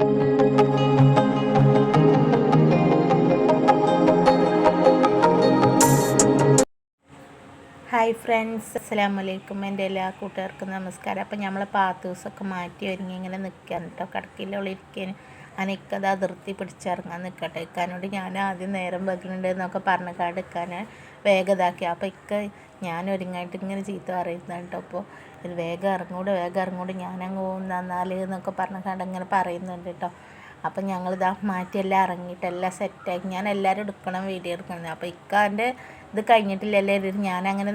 Hi friends അസ്സാം വലൈക്കും എന്റെ എല്ലാ കൂട്ടുകാർക്കും നമസ്കാരം. അപ്പം നമ്മൾ പാത്തൂസൊക്കെ മാറ്റി ഒരുങ്ങി ഇങ്ങനെ നിൽക്കാൻ കേട്ടോ കടക്കിലുള്ളിരിക്കാൻ അനക്കത് അതിർത്തി പിടിച്ചിറങ്ങാൻ നിൽക്കട്ടെ. ഇക്കാനോട് ഞാൻ ആദ്യം നേരം വെക്കുന്നുണ്ട് എന്നൊക്കെ പറഞ്ഞ കാട് ഇക്കാൻ വേഗതാക്കി. അപ്പോൾ ഇക്ക ഞാൻ ഒരുങ്ങായിട്ട് ഇങ്ങനെ ചീത്ത പറയുന്നത് കേട്ടോ അപ്പോൾ ഇത് വേഗം ഇറങ്ങൂടെ വേഗം ഇറങ്ങൂടെ ഞാനങ്ങ് പോകുന്നാൽ എന്നൊക്കെ പറഞ്ഞ കാട് ഇങ്ങനെ പറയുന്നുണ്ട് കേട്ടോ അപ്പം ഞങ്ങളിതാ മാറ്റിയെല്ലാം ഇറങ്ങിയിട്ട് എല്ലാം സെറ്റാക്കി. ഞാൻ എല്ലാവരും എടുക്കണം വീഡിയോ എടുക്കണം. അപ്പോൾ ഇക്കാന്റെ ഇത് കഴിഞ്ഞിട്ടില്ലല്ലേ ഞാനങ്ങനെ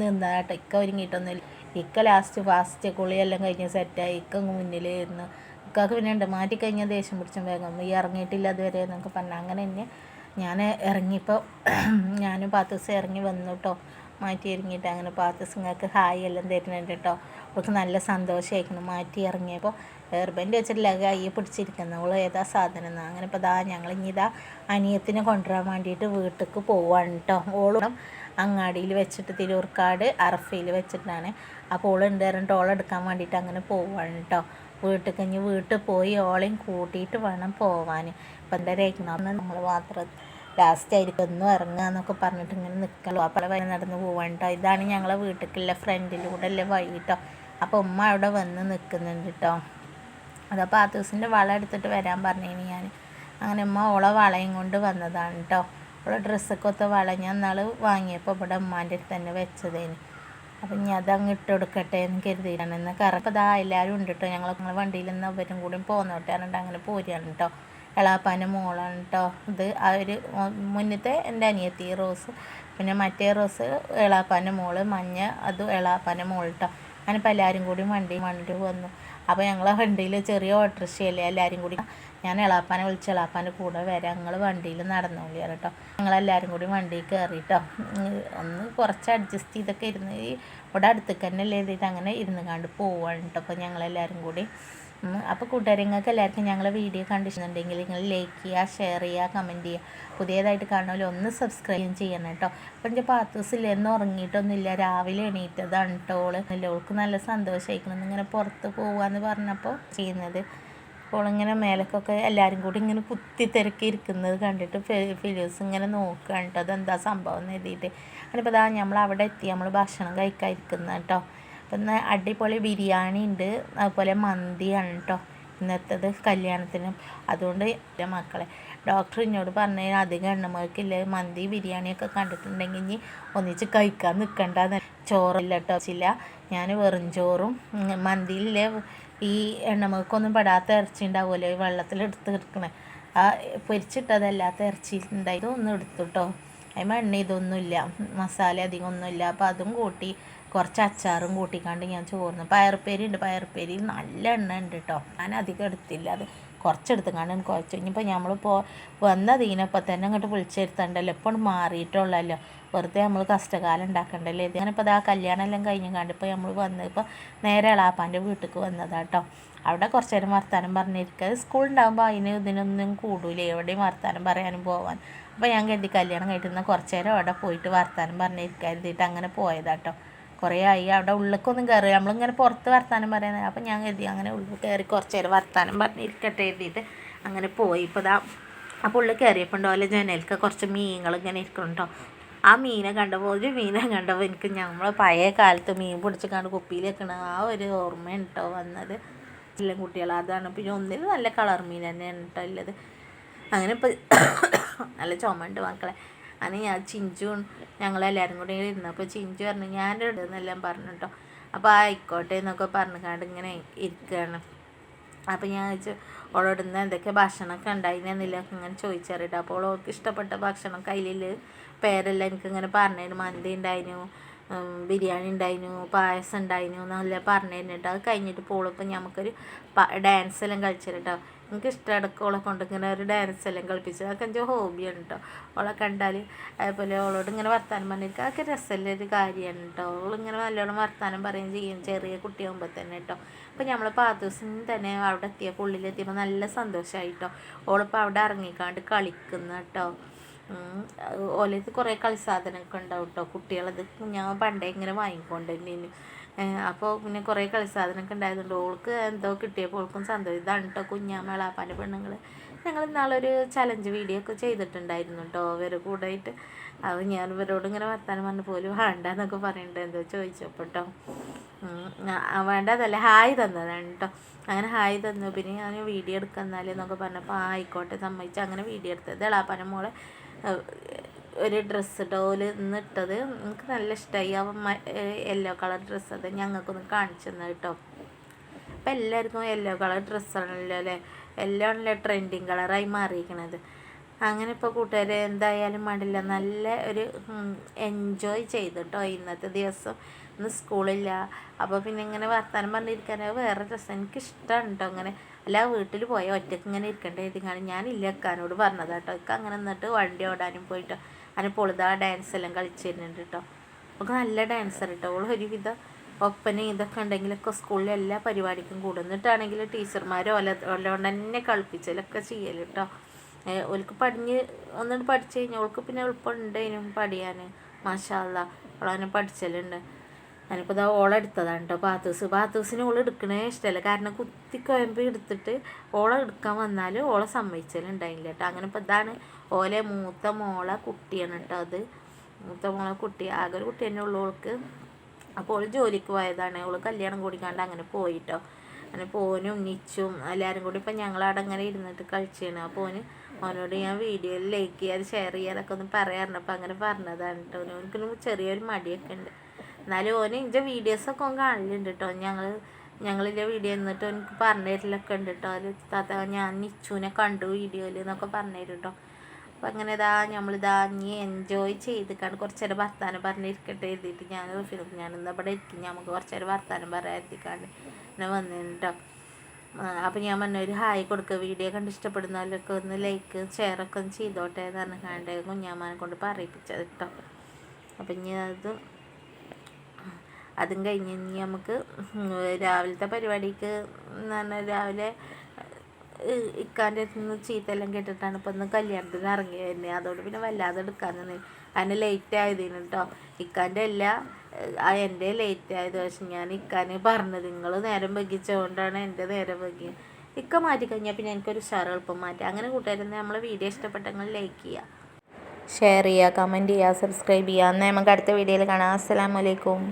നിന്നതാട്ടോ ഇക്ക ഒരുങ്ങിയിട്ടൊന്നുമില്ല. ഇക്ക ലാസ്റ്റ് ഫാസ്റ്റ് കുളിയെല്ലാം കഴിഞ്ഞ് സെറ്റായി. ഇക്ക മുന്നിലായിരുന്നു ഇക്കാക്ക് പിന്നെ ഉണ്ട് മാറ്റി കഴിഞ്ഞാൽ ദേഷ്യം പിടിച്ചും വേഗം. ഈ ഇറങ്ങിയിട്ടില്ല അതുവരെ എന്നൊക്കെ പറഞ്ഞു. അങ്ങനെ തന്നെ ഞാൻ ഇറങ്ങിയപ്പോൾ ഞാനും പാത്തൂസ് ഇറങ്ങി വന്നു കേട്ടോ മാറ്റി ഇറങ്ങിയിട്ട് അങ്ങനെ പാത്തൂസുങ്ങൾക്ക് ഹായ് എല്ലാം തരുന്നുണ്ട് കേട്ടോ അവൾക്ക് നല്ല സന്തോഷമായിരിക്കണം മാറ്റി ഇറങ്ങിയപ്പോൾ ഹെയർബാൻഡ് വെച്ചിട്ട് കൈ പിടിച്ചിരിക്കുന്നത് അവൾ ഏതാ സാധനം? എന്നാ അങ്ങനെ ഇപ്പോൾ ദാ ഞങ്ങൾ ഇനി ഇതാ അനിയത്തിനെ കൊണ്ടുവരാൻ വേണ്ടിയിട്ട് വീട്ടിലേക്ക് പോവാണ് കേട്ടോ ഓളും അങ്ങാടിയിൽ വെച്ചിട്ട് തിരൂർക്കാട് അറഫയിൽ വെച്ചിട്ടാണ്. അപ്പോൾ ഓളുണ്ട് പറഞ്ഞിട്ട് ഓളെടുക്കാൻ വേണ്ടിയിട്ട് അങ്ങനെ പോവാണ് കേട്ടോ വീട്ടിൽ കഴിഞ്ഞ് വീട്ടിൽ പോയി ഓളെയും കൂട്ടിയിട്ട് വേണം പോവാൻ. ഇപ്പം എന്താ രേഖണം നമ്മൾ മാത്രം ലാസ്റ്റ് ആയിരിക്കും. ഒന്നും ഇറങ്ങുക എന്നൊക്കെ പറഞ്ഞിട്ട് ഇങ്ങനെ നിൽക്കലോ അപ്പോൾ വഴി നടന്ന് പോവാണ് കേട്ടോ ഇതാണ് ഞങ്ങളെ വീട്ടിലേക്കുള്ള ഫ്രണ്ടിലൂടെ അല്ലേ വഴി കേട്ടോ അപ്പോൾ ഉമ്മ അവിടെ വന്ന് നിൽക്കുന്നുണ്ട് കേട്ടോ അതപ്പോൾ ആ ദിവസത്തിന്റെ വള എടുത്തിട്ട് വരാൻ പറഞ്ഞിനി ഞാൻ അങ്ങനെ ഉമ്മ ഓളെ വളയും കൊണ്ട് വന്നതാണ് കേട്ടോ ഓളെ ഡ്രസ്സൊക്കെ ഒത്ത വള ഞാൻ നാൾ വാങ്ങിയപ്പോൾ ഇവിടെ ഉമ്മാന്റെ അടുത്ത് തന്നെ വെച്ചതേന്. അപ്പം ഇനി അതങ്ങ് ഇട്ട് കൊടുക്കട്ടെ എന്ന് കരുതിയിട്ടാണ്. എന്നാൽ കറക്റ്റ് അതാ എല്ലാവരും ഉണ്ട് കേട്ടോ ഞങ്ങൾ ഞങ്ങൾ വണ്ടിയിൽ നിന്ന് അവരും കൂടി പോന്നോട്ടെ പറഞ്ഞിട്ട് അങ്ങനെ പോരുകയാണ് കേട്ടോ എളാപ്പാന്റെ മോളാണ് കേട്ടോ ഇത് ആ ഒരു മുന്നത്തെ എന്റെ അനിയത്തി റോസ്. പിന്നെ മറ്റേ റോസ് എളാപ്പാന്റെ മോൾ മഞ്ഞ അതും എളാപ്പാന്റെ മോൾ കേട്ടോ അങ്ങനെ എല്ലാവരും കൂടി വണ്ടി വണ്ടി വന്നു. അപ്പോൾ ഞങ്ങൾ വണ്ടിയിൽ ചെറിയ ഓട്ടോറിക്ഷയല്ലേ എല്ലാവരും കൂടി. ഞാൻ എളാപ്പാനെ വിളിച്ച് എളാപ്പാന്റെ കൂടെ വരാം. ഞങ്ങൾ വണ്ടിയിൽ നടന്നോളി കേട്ടോ ഞങ്ങളെല്ലാവരും കൂടി വണ്ടിയിൽ കയറിട്ടോ ഒന്ന് കുറച്ച് അഡ്ജസ്റ്റ് ചെയ്തൊക്കെ ഇരുന്ന് ഇവിടെ അടുത്തേക്ക് തന്നെ അല്ലേ എഴുതിയിട്ട് അങ്ങനെ ഇരുന്ന് കണ്ട് പോവാണ് കേട്ടോ അപ്പോൾ ഞങ്ങളെല്ലാവരും കൂടി. അപ്പോൾ കൂട്ടുകാരങ്ങൾക്ക് എല്ലാവർക്കും ഞങ്ങളെ വീഡിയോ കണ്ടിട്ടുണ്ടെങ്കിൽ നിങ്ങൾ ലൈക്ക് ചെയ്യുക ഷെയർ ചെയ്യുക കമന്റ് ചെയ്യുക. പുതിയതായിട്ട് കാണുമല്ലോ ഒന്ന് സബ്സ്ക്രൈബ് ചെയ്യണം കേട്ടോ. അപ്പം എന്റെ പാത്തൂസില്ല എന്ന് ഉറങ്ങിയിട്ടൊന്നുമില്ല. രാവിലെ എണീറ്റതാണ് കേട്ടോ ഓൾ. ഓൾക്ക് നല്ല സന്തോഷമായിരിക്കണം ഇങ്ങനെ പുറത്ത് പോവാന്ന് പറഞ്ഞപ്പോൾ ചെയ്യുന്നത്. അപ്പോൾ ഇങ്ങനെ മേലക്കൊക്കെ എല്ലാവരും കൂടി ഇങ്ങനെ കുത്തി തിരക്കി ഇരിക്കുന്നത് കണ്ടിട്ട് ഫിലിയോസ് ഇങ്ങനെ നോക്കുകയാണ് കേട്ടോ അതെന്താ സംഭവം എന്ന് എഴുതിയിട്ട്. അതിപ്പോൾ ഇതാ നമ്മൾ അവിടെ എത്തി. നമ്മൾ ഭക്ഷണം കഴിക്കാതിരിക്കുന്നത് കേട്ടോ അപ്പം അടിപൊളി ബിരിയാണി ഉണ്ട്. അതുപോലെ മന്തിയാണ് കേട്ടോ ഇന്നത്തത് കല്യാണത്തിനും. അതുകൊണ്ട് എന്റെ മക്കളെ ഡോക്ടർ എന്നോട് പറഞ്ഞു അധികം എണ്ണമേക്കില്ല മന്തി ബിരിയാണിയൊക്കെ കണ്ടിട്ടുണ്ടെങ്കിൽ ഇനി ഒന്നിച്ച് കഴിക്കാൻ നിൽക്കണ്ടെന്ന് ചോറില്ല കേട്ടോ ചില്ല ഞാൻ വെറും ചോറും മന്തിയിലെ ഈ എണ്ണമുഖക്കൊന്നും പെടാത്ത ഇറച്ചി ഉണ്ടാവുമല്ലോ ഈ വെള്ളത്തിലെടുത്ത് കിടക്കണേ. ആ പൊരിച്ചിട്ടതല്ലാത്ത ഇറച്ചി ഉണ്ടായി ഇതൊന്നും എടുത്തു കേട്ടോ അതിന് എണ്ണ ഇതൊന്നുമില്ല. മസാല അധികം ഒന്നുമില്ല. അപ്പോൾ അതും കൂട്ടി കുറച്ച് അച്ചാറും കൂട്ടിക്കാണ്ട് ഞാൻ ചോറിന് പയറുപ്പേരി ഉണ്ട്. പയറുപ്പേരി നല്ല എണ്ണ ഉണ്ട് കേട്ടോ ഞാൻ അധികം എടുത്തില്ല. അത് കുറച്ചെടുത്തുകാണ്ട് എനിക്ക് കുഴച്ചു. ഇനിയിപ്പോൾ നമ്മളിപ്പോൾ വന്നതിനപ്പോൾ തന്നെ അങ്ങോട്ട് വിളിച്ചെടുത്തണ്ടല്ലോ ഇപ്പോൾ മാറിയിട്ടുള്ളല്ലോ. വെറുതെ നമ്മൾ കഷ്ടകാലം ഉണ്ടാക്കണ്ടല്ലേ ഇത് അത് ആ കല്യാണം എല്ലാം കഴിഞ്ഞ് കണ്ടിപ്പോൾ നമ്മൾ വന്ന് ഇപ്പോൾ നേരെ എളാപ്പാന്റെ വീട്ടിലേക്ക് വന്നതാട്ടോ അവിടെ കുറച്ച് നേരം വർത്താനം പറഞ്ഞിരിക്കുക സ്കൂൾ ഉണ്ടാകുമ്പോൾ അതിന് ഇതിനൊന്നും കൂടൂല. എവിടെയും വർത്താനം പറയാനും പോകാൻ അപ്പോൾ ഞാൻ കരുതി കല്യാണം കഴിക്കുന്ന കുറച്ച് നേരം അവിടെ പോയിട്ട് വർത്താനം പറഞ്ഞിരിക്കുക കരുതിയിട്ട് അങ്ങനെ പോയതാട്ടോ കുറേ ആയി അവിടെ ഉള്ളിലേക്കൊന്നും കയറി നമ്മളിങ്ങനെ പുറത്ത് വർത്താനം പറയുന്നത് അപ്പം ഞാൻ കരുതി അങ്ങനെ ഉള്ളിൽ കയറി കുറച്ച് നേരം വർത്താനം പറഞ്ഞിരിക്കട്ടെ എഴുതിയിട്ട് അങ്ങനെ പോയി. ഇപ്പോൾ ഇതാ അപ്പോൾ ഉള്ളിൽ കയറിയപ്പോൾ ഉണ്ടാവില്ല ജനൽക്ക് കുറച്ച് മീനുകൾ ഇങ്ങനെ ഇരിക്കുന്നുണ്ടോ ആ മീനെ കണ്ടപ്പോൾ ഒരു മീനെ കണ്ടപ്പോൾ എനിക്ക് നമ്മൾ പഴയ കാലത്ത് മീൻ പിടിച്ച് കണ്ട് കുപ്പിയിൽ വെക്കണ ആ ഒരു ഓർമ്മയാണ് കേട്ടോ വന്നത്. എല്ലാം കുട്ടികൾ അതാണ് പിന്നെ ഒന്നിൽ നല്ല കളർ മീൻ തന്നെയാണ് കേട്ടോ ഉള്ളത്. അങ്ങനെ ഇപ്പോൾ നല്ല ചുമണ്ട് മക്കളെ. അങ്ങനെ ഞാൻ ചിഞ്ചും ഞങ്ങളെല്ലാവരും കൂടി ഇരുന്നപ്പോൾ ചിഞ്ചു പറഞ്ഞു ഞാൻ ഇടുന്നെല്ലാം പറഞ്ഞു കേട്ടോ. അപ്പോൾ ആയിക്കോട്ടെ എന്നൊക്കെ പറഞ്ഞുകൊണ്ട് ഇങ്ങനെ ഇരിക്കുകയാണ്. അപ്പോൾ ഞാൻ ചോദിച്ചു ഓളോടുന്ന് എന്തൊക്കെ ഭക്ഷണമൊക്കെ ഉണ്ടായിരുന്നില്ല ഇങ്ങനെ ചോദിച്ചറിയിട്ട്. അപ്പോൾ ഓൾക്ക് ഇഷ്ടപ്പെട്ട ഭക്ഷണം കയ്യിൽ പേരെല്ലാം എനിക്കിങ്ങനെ പറഞ്ഞു മന്തി ഉണ്ടായിരുന്നു ബിരിയാണി ഉണ്ടായിരുന്നു പായസം ഉണ്ടായിരുന്നു എന്നല്ല പറഞ്ഞു തരുന്നുണ്ട് അത് കഴിഞ്ഞിട്ട് പോളിപ്പോൾ നമുക്കൊരു ഡാൻസ് എല്ലാം കളിച്ചിട്ടോ എനിക്ക് ഇഷ്ടമാണ് ഓളെ കൊണ്ട് ഇങ്ങനെ ഒരു ഡാൻസ് എല്ലാം കളിപ്പിച്ചു. അതൊക്കെ എന്റെ ഹോബിയാണ് കേട്ടോ ഓളെ കണ്ടാൽ അതേപോലെ ഓളോട് ഇങ്ങനെ വർത്താനം പറഞ്ഞിരിക്കുക അതൊക്കെ രസമുള്ള ഒരു കാര്യമാണ് കേട്ടോ ഇങ്ങനെ നല്ലോണം വർത്താനം പറയുകയും ചെയ്യും ചെറിയ കുട്ടിയാകുമ്പോൾ തന്നെ കേട്ടോ അപ്പോൾ നമ്മൾ പാത്തൂസിന് തന്നെ അവിടെ എത്തിയപ്പോൾ ഉള്ളിലെത്തിയപ്പോൾ നല്ല സന്തോഷമായി കേട്ടോ ഓളിപ്പോൾ അവിടെ ഇറങ്ങിക്കാണ്ട് കളിക്കുന്ന കേട്ടോ ഓലത്ത് കുറേ കളി സാധനമൊക്കെ ഉണ്ടാവും കേട്ടോ കുട്ടികളത് ഞാൻ പണ്ടേ ഇങ്ങനെ വാങ്ങിക്കൊണ്ടിരുന്നു അപ്പോൾ പിന്നെ കുറേ കളി സാധനമൊക്കെ ഉണ്ടായതുകൊണ്ട് ഓൾക്ക് എന്തോ കിട്ടിയപ്പോൾ ഓൾക്കും സന്തോഷം. ഇതാണ് കേട്ടോ കുഞ്ഞാമ്മ എളാപ്പാന്റെ പെണ്ണുങ്ങൾ ഞങ്ങൾ ഇന്നാളൊരു ചലഞ്ച് വീഡിയോ ഒക്കെ ചെയ്തിട്ടുണ്ടായിരുന്നു കേട്ടോ ഇവരെ കൂടെ ആയിട്ട് അത് ഞാൻ ഇവരോട് ഇങ്ങനെ വർത്താനം പറഞ്ഞ പോലും വേണ്ട എന്നൊക്കെ പറയണ്ട. എന്തോ ചോദിച്ചപ്പോൾ കേട്ടോ വേണ്ട അതല്ല ഹായ് തന്നതാണ് കേട്ടോ അങ്ങനെ ഹായ് തന്നു. പിന്നെ ഞാൻ വീഡിയോ എടുക്കുന്നാലേ എന്നൊക്കെ പറഞ്ഞപ്പോൾ ആ ആയിക്കോട്ടെ സമ്മതിച്ച്. അങ്ങനെ വീഡിയോ എടുത്തത് എളാപ്പാന്റെ മോളെ. ഒരു ഡ്രസ്സ് ഡോൽ ഇന്ന് ഇട്ടത് എനിക്ക് നല്ല ഇഷ്ടമായി അവൻ യെല്ലോ കളർ ഡ്രസ്സ് അത് ഞങ്ങൾക്കൊന്ന് കാണിച്ചു തന്നെ കേട്ടോ. അപ്പം എല്ലാവർക്കും യെല്ലോ കളർ ഡ്രസ്സാണല്ലോ അല്ലേ? എല്ലാം ആണല്ലോ ട്രെൻഡിങ് കളറായി മാറിയിരിക്കണത്. അങ്ങനെ ഇപ്പോൾ കൂട്ടുകാരെ എന്തായാലും മടില്ല നല്ല ഒരു എൻജോയ് ചെയ്തു കേട്ടോ ഇന്നത്തെ ദിവസം. ഇന്ന് സ്കൂളില്ല അപ്പോൾ പിന്നെ ഇങ്ങനെ വർത്താനം പറഞ്ഞിരിക്കാൻ വേറെ ഡ്രസ്സ് എനിക്ക് ഇഷ്ടമാണ് കേട്ടോ അങ്ങനെ. അല്ല വീട്ടിൽ പോയാൽ ഒറ്റയ്ക്ക് ഇങ്ങനെ ഇരിക്കേണ്ട എഴുതിക്കാണ് ഞാനില്ല അക്കാനോട് പറഞ്ഞത് കേട്ടോ. ഇക്ക അങ്ങനെ നിന്നിട്ട് വണ്ടി ഓടാനും പോയിട്ട്. അതിന് പൊളിതാ ഡാൻസ് എല്ലാം കളിച്ചിരുന്നുണ്ട് കേട്ടോ നമുക്ക് നല്ല ഡാൻസർ കേട്ടോ അവൾ ഒരുവിധം ഒപ്പന ഇതൊക്കെ ഉണ്ടെങ്കിലൊക്കെ സ്കൂളിലെ എല്ലാ പരിപാടിക്കും കൂടുന്നിട്ടാണെങ്കിൽ ടീച്ചർമാരോ അല്ല ഓലോണ്ട് തന്നെ കളിപ്പിച്ചലൊക്കെ ചെയ്യൽ കേട്ടോ ഓൾക്ക് പടിഞ്ഞ് ഒന്നിട്ട് പഠിച്ചു കഴിഞ്ഞാൽ ഓൾക്ക് പിന്നെ എളുപ്പമുണ്ട് അതിനും പഠിയാൻ മാഷാല്ല അവളങ്ങനെ പഠിച്ചലുണ്ട്. ഞാനിപ്പോൾ ഇതാ ഓളെടുത്തതാണ് കേട്ടോ പാത്തൂസ്. പാത്തൂസിന് ഓൾ എടുക്കണേ ഇഷ്ടമല്ല കാരണം കുത്തി കുഴമ്പ് എടുത്തിട്ട് ഓളെ എടുക്കാൻ വന്നാൽ ഓളെ സമ്മതിച്ചാലുണ്ടായില്ല കേട്ടോ. അങ്ങനെ ഇപ്പോൾ ഇതാണ് ഓലെ മൂത്ത മോളെ കുട്ടിയാണ് കേട്ടോ അത്. മൂത്ത മോളെ കുട്ടി. ആകെ ഒരു കുട്ടി തന്നെ ഉള്ളൂ ഓൾക്ക്. അപ്പോൾ ഓൾ ജോലിക്ക് പോയതാണ്. ഓൾ കല്യാണം കൂടിക്കാണ്ട് അങ്ങനെ പോയിട്ടോ. അങ്ങനെ പോനും നിച്ചും എല്ലാവരും കൂടി ഇപ്പം ഞങ്ങളവിടെ അങ്ങനെ ഇരുന്നിട്ട് കളിച്ചാണ്. അപ്പോൾ ഓന് ഓനോട് ഞാൻ വീഡിയോയിൽ ലൈക്ക് ചെയ്യാതെ ഷെയർ ചെയ്യാതൊക്കെ ഒന്ന് പറയാറുണ്ട്. അപ്പം അങ്ങനെ പറഞ്ഞതാണ് കേട്ടോ. ഓനക്കൊരു ചെറിയൊരു മടിയൊക്കെ ഉണ്ട്. എന്നാലും ഓന് എന്റെ വീഡിയോസൊക്കെ ഓൻ കാണലുണ്ട് കേട്ടോ ഞങ്ങൾ ഞങ്ങളിന്റെ വീഡിയോ എന്നിട്ട് എനിക്ക് പറഞ്ഞു തരലൊക്കെ ഉണ്ട് കേട്ടോ അത് താത്ത ഞാൻ നിച്ചുവിനെ കണ്ടു വീഡിയോയിൽ എന്നൊക്കെ പറഞ്ഞു തരും കേട്ടോ അപ്പം അങ്ങനെ ഇതാ നമ്മളിതാ നീ എൻജോയ് ചെയ്തിക്കാണ് കുറച്ച് നേരം വർത്താനം പറഞ്ഞിരിക്കട്ടെ എഴുതിയിട്ട് ഞാൻ ഫിലിം ഞാൻ ഇന്ന് ഇവിടെ ഇരിക്കും. നമുക്ക് കുറച്ച് നേരം വർത്താനം പറയാതിരിക്കാണ്ട് ഇങ്ങനെ വന്നിട്ടുണ്ടോ അപ്പം ഞാൻ പറഞ്ഞ ഒരു ഹായ് കൊടുക്കുക വീഡിയോ കണ്ട് ഇഷ്ടപ്പെടുന്നവരൊക്കെ ഒന്ന് ലൈക്ക് ഷെയറൊക്കെ ഒന്ന് ചെയ്തോട്ടെ എന്ന് പറഞ്ഞു പറഞ്ഞാണ്ട് കുഞ്ഞാമാനെ കൊണ്ട് പറയിപ്പിച്ചത് കേട്ടോ അപ്പം ഇനി അത് അതും കഴിഞ്ഞ് ഇനി നമുക്ക് രാവിലത്തെ പരിപാടിക്ക് എന്ന് പറഞ്ഞാൽ രാവിലെ ഇക്കാന്റെ അടുത്ത് ചീത്തയെല്ലാം കേട്ടിട്ടാണ് ഇപ്പം ഒന്ന് കല്യാണത്തിന് ഇറങ്ങി വരുന്നത് അതുകൊണ്ട് പിന്നെ വല്ലാതെ എടുക്കാൻ തന്നെ അതിന് ലേറ്റ് ആയതിന് കേട്ടോ ഇക്കാന്റെ എല്ലാ എന്റെ ലേറ്റ് ആയത്. പക്ഷെ ഞാൻ ഇക്കാന് പറഞ്ഞത് നിങ്ങൾ നേരം വൈകിച്ചുകൊണ്ടാണ് എന്റെ നേരം വൈകി ഇക്ക മാറ്റി കഴിഞ്ഞാൽ പിന്നെ എനിക്കൊരു ഉഷാറ് എളുപ്പം മാറ്റി. അങ്ങനെ കൂട്ടുകാരെന്ന് നമ്മളെ വീഡിയോ ഇഷ്ടപ്പെട്ടെങ്കിൽ ലൈക്ക് ചെയ്യുക ഷെയർ ചെയ്യുക കമന്റ് ചെയ്യുക സബ്സ്ക്രൈബ് ചെയ്യുക എന്നാൽ നമുക്ക് അടുത്ത വീഡിയോയിൽ കാണാം. അസ്സലാമലൈക്കും